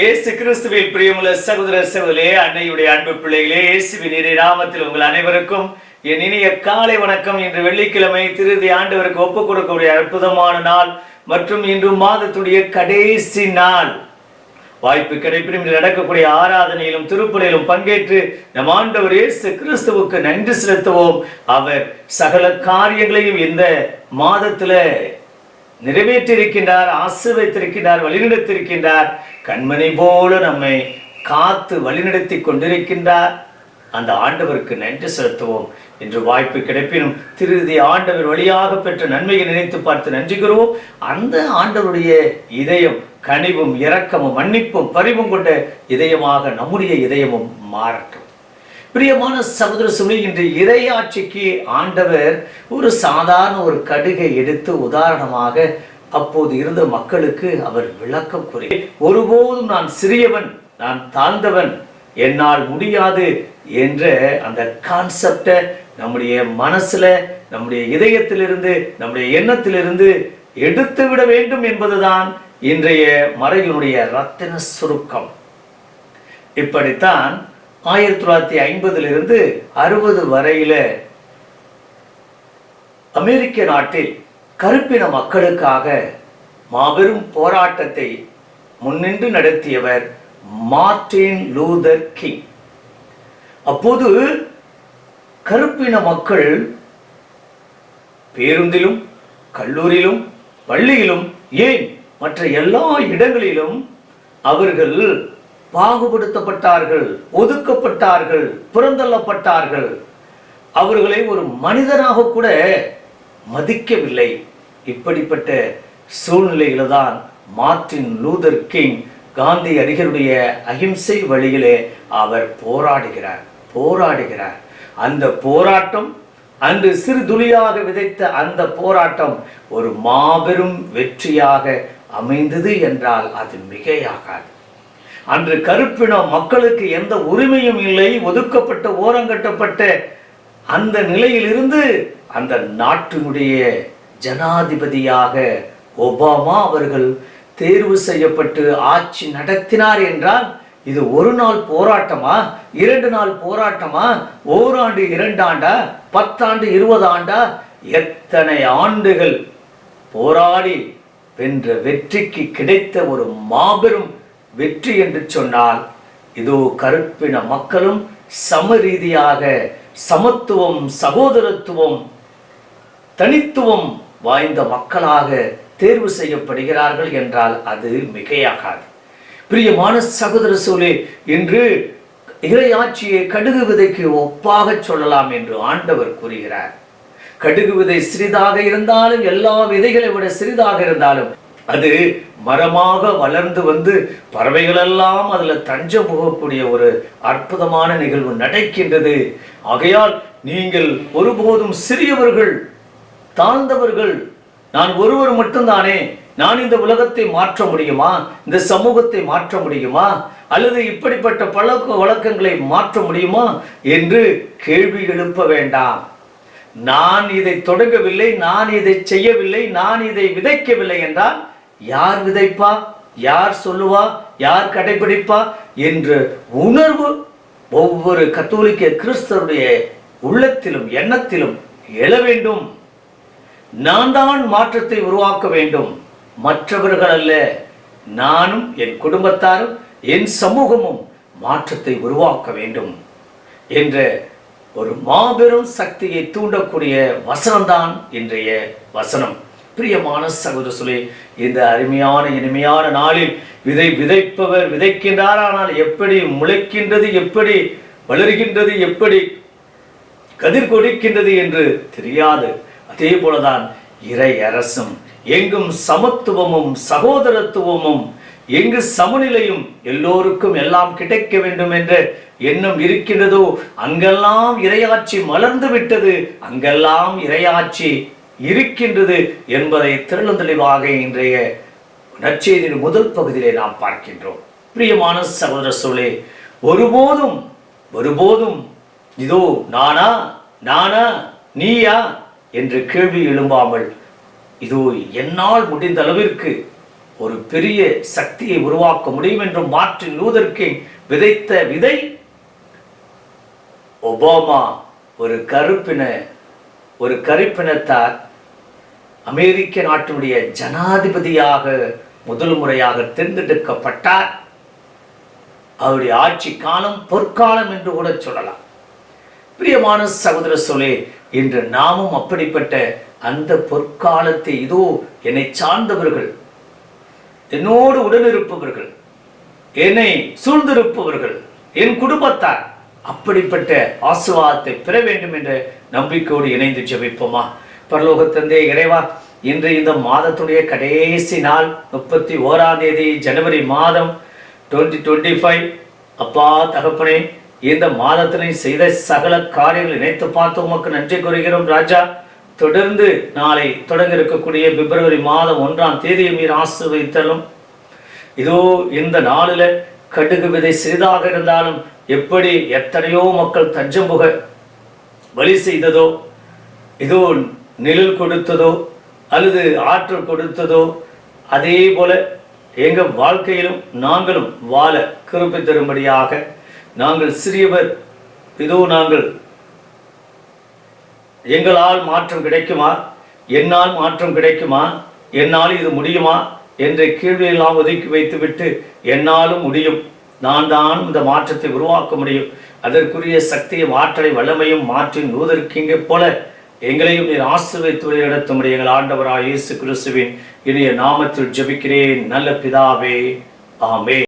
இயேசு கிறிஸ்துவில் பிரியமுள்ள சகோதர சகோதரே அன்னையுடைய அன்பு பிள்ளைகளே இயேசுவின் இறை நாமத்தில் உங்கள் அனைவருக்கும் என் இனிய காலை வணக்கம். இன்று வெள்ளிக்கிழமை திருதி ஆண்டவருக்கு ஒப்புக் கொடுக்கக்கூடிய அற்புதமான நாள் மற்றும் இன்று மாதத்துடைய கடைசி நாள். வாய்ப்பு கிடைப்பினும் நடக்கக்கூடிய ஆராதனையிலும் திருப்பணியிலும் பங்கேற்று நம் ஆண்டவர் இயேசு கிறிஸ்துவுக்கு நன்றி செலுத்துவோம். அவர் சகல காரியங்களையும் இந்த மாதத்துல நிறைவேற்றியிருக்கின்றார் ஆசிர்வைத்திருக்கின்றார் வழிநடத்திருக்கின்றார் கண்மணி போல நம்மை காத்து வழிநடத்தி கொண்டிருக்கின்றார். அந்த ஆண்டவருக்கு நன்றி செலுத்துவோம் என்று வாய்ப்பு கிடைப்பினும் திருதி ஆண்டவர் வழியாக பெற்ற நன்மையை நினைத்து பார்த்து நன்றி கூறுவோம். அந்த ஆண்டவருடைய இதயம் கனிவும் இரக்கமும் மன்னிப்பும் பரிவும் கொண்ட இதயமாக நம்முடைய இதயமும் மாறட்டும். பிரியமான சகோதர சொல்லி இன்று இறையாட்சிக்கு ஆண்டவர் ஒரு சாதாரண ஒரு கடுகை எடுத்து உதாரணமாக அப்போது இருந்த மக்களுக்கு அவர் விளக்கம் கூறி ஒருபோதும் நான் சிறியவன் நான் தாழ்ந்தவன் என்னால் முடியாது என்ற அந்த கான்செப்டை நம்முடைய மனசுல நம்முடைய இதயத்திலிருந்து நம்முடைய எண்ணத்திலிருந்து எடுத்து விட வேண்டும் என்பதுதான் இன்றைய மறையினுடைய ரத்தின சுருக்கம். இப்படித்தான் ஆயிரத்தி தொள்ளாயிரத்தி ஐம்பதிலிருந்து அறுபது வரையில அமெரிக்க நாட்டில் கருப்பின மக்களுக்காக மாபெரும் போராட்டத்தை முன்னின்று நடத்தியவர் மார்டின் லூதர் கிங். அப்போது கருப்பின மக்கள் பேருந்திலும் கல்லூரியிலும் பள்ளியிலும் ஏன் மற்ற எல்லா இடங்களிலும் அவர்கள் பாகுபடுத்தப்பட்டார்கள் ஒதுக்கப்பட்டார்கள் புறந்தள்ளப்பட்டார்கள். அவர்களை ஒரு மனிதனாக கூட மதிக்கவில்லை. இப்படிப்பட்ட சூழ்நிலையில தான் மார்ட்டின் லூதர் கிங் காந்தி அடிகளுடைய அகிம்சை வழியிலே அவர் போராடுகிறார் போராடுகிறார். அந்த போராட்டம் அன்று சிறு துளியாக விதைத்த அந்த போராட்டம் ஒரு மாபெரும் வெற்றியாக அமைந்தது என்றால் அது மிகையாகாது. அன்று கருப்பின மக்களுக்கு எந்த உரிமையும் இல்லை ஒதுக்கப்பட்ட ஓரங்கட்டப்பட்ட அந்த நிலையிலிருந்து அந்த நாட்டினுடைய ஜனாதிபதியாக ஒபாமா அவர்கள் தேர்வு செய்யப்பட்டு ஆட்சி நடத்தினார் என்றால் இது ஒரு நாள் போராட்டமா இரண்டு நாள் போராட்டமா ஓராண்டு இரண்டாண்டா பத்தாண்டு இருபது ஆண்டா எத்தனை ஆண்டுகள் போராடி வென்ற வெற்றிக்கு கிடைத்த ஒரு மாபெரும் வெற்றி என்று சொன்னால் இதோ கருப்பின மக்களும் சம ரீதியாக சமத்துவம் சகோதரத்துவம் தனித்துவம் வாய்ந்த மக்களாக தேர்வு செய்யப்படுகிறார்கள் என்றால் அது மிகையாகாது. பிரியமான சகோதர சூழே என்று இறையாட்சியை கடுகு விதைக்கு ஒப்பாக சொல்லலாம் என்று ஆண்டவர் கூறுகிறார். கடுகு விதை சிறிதாக இருந்தாலும் எல்லா விதைகளை விட சிறிதாக இருந்தாலும் அது மரமாக வளர்ந்து வந்து பறவைகளெல்லாம் அதில் தஞ்சம் புகக்கூடிய ஒரு அற்புதமான நிகழ்வு நடக்கின்றது. ஆகையால் நீங்கள் ஒருபோதும் சிறியவர்கள் தாழ்ந்தவர்கள் நான் ஒருவர் மட்டும்தானே நான் இந்த உலகத்தை மாற்ற முடியுமா? இந்த சமூகத்தை மாற்ற முடியுமா? அல்லது இப்படிப்பட்ட பழக்க வழக்கங்களை மாற்ற முடியுமா? என்று கேள்வி எழுப்ப வேண்டாம். நான் இதை தொடங்கவில்லை நான் இதை செய்யவில்லை நான் இதை விதைக்கவில்லை என்றால் யார் விதைப்பா? யார் சொல்லுவா? யார் கடைபிடிப்பா? என்று உணர்வு ஒவ்வொரு கத்தோலிக்க கிறிஸ்தவருடைய உள்ளத்திலும் எண்ணத்திலும் எழ வேண்டும். நான் தான் மாற்றத்தை உருவாக்க வேண்டும். மற்றவர்கள் அல்ல. நானும் என் குடும்பத்தாரும் என் சமூகமும் மாற்றத்தை உருவாக்க வேண்டும் என்ற ஒரு மாபெரும் சக்தியை தூண்டக்கூடிய வசனம்தான் இன்றைய வசனம். பிரியமான சகோதர சொல்லி இந்த அருமையான இனிமையான நாளில் விதை விதைப்பவர் விதைக்கின்றார். ஆனால் எப்படி முளைக்கின்றது எப்படி வளர்கின்றது எப்படி கதிர் கொடுக்கின்றது என்று தெரியாது. அதே போலதான் இறை அரசும் எங்கும் சமத்துவமும் சகோதரத்துவமும் எங்கு சமநிலையும் எல்லோருக்கும் எல்லாம் கிடைக்க வேண்டும் என்ற எண்ணம் இருக்கின்றதோ அங்கெல்லாம் இரையாட்சி மலர்ந்து விட்டது அங்கெல்லாம் இரையாட்சி இருக்கின்றது என்பதை தெளிவாக இன்றைய நற்செய்தியின் முதல் பகுதியிலே நாம் பார்க்கின்றோம். பிரியமான சகோதர சோழே ஒருபோதும் ஒருபோதும் இதோ நானா நானா நீயா என்று கேள்வி எழும்பாமல் இதோ என்னால் முடிந்த அளவிற்கு ஒரு பெரிய சக்தியை உருவாக்க முடியும் என்று மார்ட்டின் லூதர் கிங் விதைத்த விதை ஒபாமா ஒரு கருப்பின ஒரு கருப்பினத்தார் அமெரிக்க நாட்டினுடைய ஜனாதிபதியாக முதல் முறையாக தேர்ந்தெடுக்கப்பட்டார். அவருடைய ஆட்சி காலம் பொற்காலம் என்று கூட சொல்லலாம். பிரியமான சகோதர சொலே இன்று நாமும் அப்படிப்பட்ட அந்த பொற்காலத்தை இதோ என்னை சார்ந்தவர்கள் என்னோடு உடனிருப்பவர்கள் என்னை சூழ்ந்திருப்பவர்கள் என் குடும்பத்தார் அப்படிப்பட்ட ஆசுவாதத்தை பெற வேண்டும் என்ற நம்பிக்கையோடு இணைந்து ஜெபிப்போமா? பரலோக தந்தை இறைவா இன்று இந்த மாதத்துடைய கடைசி நாள் முப்பத்தி ஓராம் தேதி ஜனவரி மாதம் டுவெண்ட்டி டுவெண்ட்டி ஃபைவ் அப்பா தகப்பனே இந்த மாதத்தினை செய்த சகல காரியங்கள் இணைத்து பார்த்து உமக்கு நன்றி கூறுகிறோம் ராஜா. தொடர்ந்து நாளை தொடங்க இருக்கக்கூடிய பிப்ரவரி மாதம் ஒன்றாம் தேதியை மீர் ஆசிர்வதித்தலும். இதோ இந்த நாளில் கடுகு விதை சிறிதாக இருந்தாலும் எப்படி எத்தனையோ மக்கள் தஞ்சம் புக வழி செய்ததோ இதோ நிழல் கொடுத்ததோ அல்லது ஆற்றல் கொடுத்ததோ அதே போல எங்கள் வாழ்க்கையிலும் நாங்களும் வாழ கிருப்பை தரும்படியாக நாங்கள் சிறியவர் இதோ நாங்கள். எங்களால் மாற்றம் கிடைக்குமா? என்னால் மாற்றம் கிடைக்குமா? என்னால் இது முடியுமா? என்ற கேள்வியெல்லாம் ஒதுக்கி வைத்துவிட்டு என்னாலும் முடியும். நான் தான் இந்த மாற்றத்தை உருவாக்க முடியும். அதற்குரிய சக்தியும் ஆற்றலை வல்லமையும் மாற்றி நூதற்கிங்க போல எங்களையும் நீர் ஆசிர்வதித்து வழிநடத்தும்படி எங்கள் ஆண்டவராக இயேசு கிறிஸ்துவின் இனிய நாமத்தில் ஜெபிக்கிறேன். நல்ல பிதாவே ஆமே